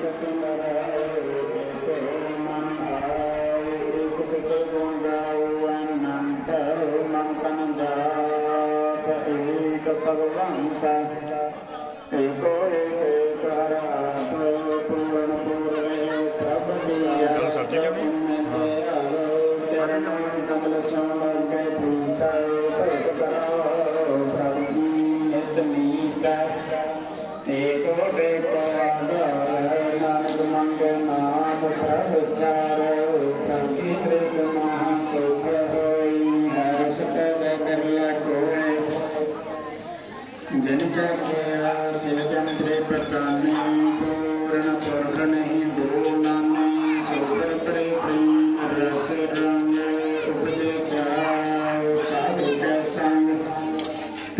ਸਿਮਰਾਇ ਏਕ ਮਨ ਆਏ ਏਕ ਸਿਟ ਗੁਣ ਗਾਉ ਅਨੰਤ ਮੰਤਨ ਜਾਪ ਏਕ ਭਗਵੰਤ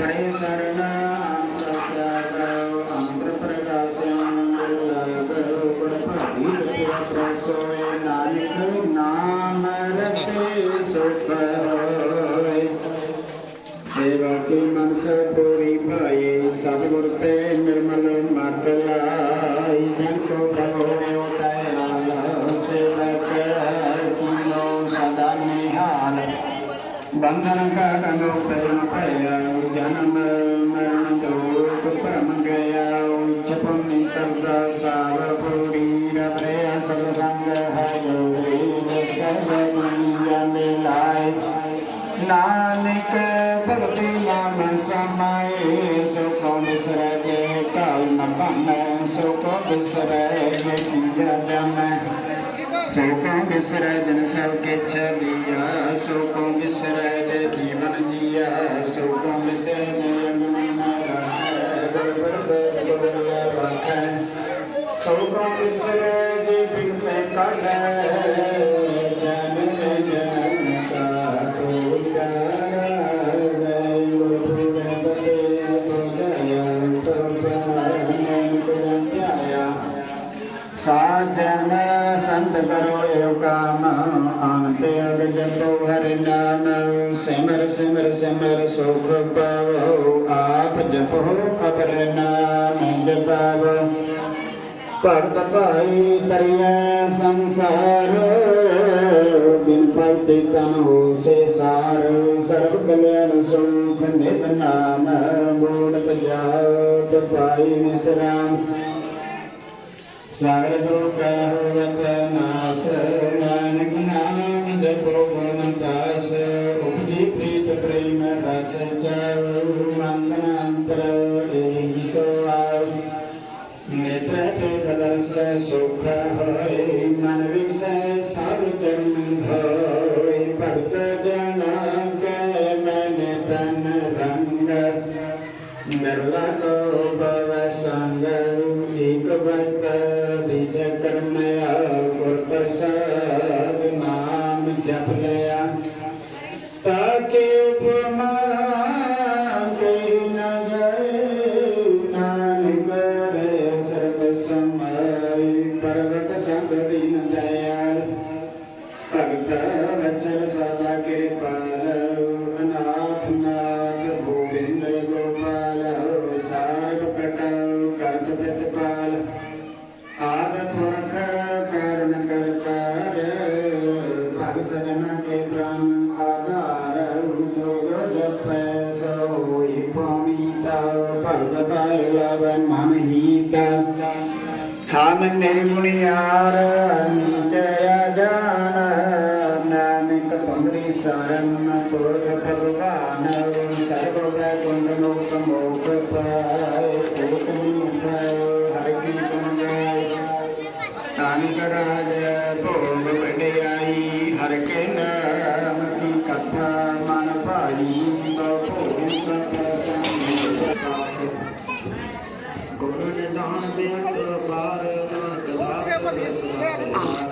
ਕਰੇ ਸਰਣ ਸਤਿਆ ਅੰਤਰ ਪ੍ਰਕਾਸ਼ ਲਾਗ ਗੁਣ ਭਾਗੀ ਪ੍ਰਸੋਏ ਨਾਨਕ ਨਾਮ ਰਤੇ ਸੁਖ ਹੋਏ। ਸੇਵਾ ਕੀ ਮਨਸ ਪੂਰੀ ਭਾਈ, ਸਤਿਗੁਰ ਤੇ ਨਿਰਮਲ ਮਤ ਲਾਈ, ਜਨ ਕੋ ਪ੍ਰਭ ਬੰਧਨ ਕਾਟਨ ਉਪਜਨ ਭਇਆ ਜਨਮ ਮਰਨ ਦੋਖ ਭਰਮ ਗਿਆ ਚਪੁਨੀ ਸਰਦਾ ਸਾਰ ਪੂਰੀ ਰਬਰੇ ਅਸਲ ਸੰਗ ਹੈ ਲਾਏ। ਨਾਨਕ ਭਗਤੀ ਨਾਮ ਸਮਾਏ, ਸੁਖੋ ਬਿਸਰੈ ਕਾਲ ਨ ਭਾਨੈ, ਸੁਖੋ ਬਿਸਰੈ ਕੀਆ ਜਾਣੈ ਸੁਖੋ ਬਿਸਰੈ ਜਨ ਸਭ ਕਿਛ ਲਿਆ, ਸੁਖੋ ਬਿਸਰੈ ਜੇ ਜੀਵਨ ਜੀਆ, ਸੁਖੋ ਬਿਸਰੈ ਜੇ ਅਗਨ ਨਾ ਰਾਖੈ, ਗੁਰ ਬਰਸੈ ਗੁਰ ਸੁਖੋ ਬਿਸਰੈ ਜੇ ਬਿਗਤੇ ਕਾਢੈ ਸਾਜਨ ਸੰਤ ਕਰੋ ਏਉ ਕਾਮ ਆਨੰਦ ਅਗ ਹਰਿ ਨਾਮ ਸਿਮਰ ਸਿਮਰ ਸਿਮਰ ਸੁਖ ਪਾਵੋ ਆਪ ਜਪੋ ਅਪਰ ਨਾਮ ਜਪਾਵੋ ਭਗਤ ਭਾਈ ਤਰਿਐ ਸੰਸਾਰ ਬਿਨ ਫਲ ਤੇ ਤਨ ਹੋਸੇ ਸਾਰ ਸਰਬ ਕਲਿਆਣ ਸੁਖ ਨਿਤ ਨਾਮ ਮੂੜਤ ਜਾਤ ਭਾਈ ਵਿਸਰਾਮ ਸਗਲ ਦੁਖ ਹੋਵਤ ਨਾਸ ਨਾਨਕ ਨਾਮ ਜਪੋ ਗੁਣ ਦਾਸ ਉਪਜੀ ਪ੍ਰੀਤ ਪ੍ਰੇਮ ਰਸ ਚਾਉ ਮੰਗਨ ਅੰਤਰ ਏਹੀ ਸੋ ਆਉ ਨੇਤਰ ਤੇ ਕਦਰਸ ਸੁਖ ਹੋਏ ਮਨ ਵਿਕਸੈ ਭਵ ਸੰਗ ਏਕ ਵਸਤ ਦਿਜ ਕਰਮਿਆ ਗੁਰ ਪ੍ਰਸਾਦ ਨਾਮ ਜਪ ਲਿਆ ਤਾਕੇ ਉਪਮਾ ਕੋਈ ਨ ਗਏ ਨਾਨਕ ਰੇ ਸਰਬ ਸਮਾਈ ਪਰਵਤ ਸੰਗ ਦੀਨ ਦਇਆਲ ਭਗਤ ਵਚਨ ਪਾਇ ਲਵ ਮਨ ਹੀਤਾ ਹਮ ਨਿਰਗੁਣਿਆਰ ਨੀਚਿਆ ਜਾਨ। ਨਾਨਕ ਤੁਮਰੀ ਸਰਨ, ਪੁਰਖ ਭਗਵਾਨ। ਸਰਬ ਬੈ ਕੁੰਡ ਲੋਕ ਮੋਖ Yeah.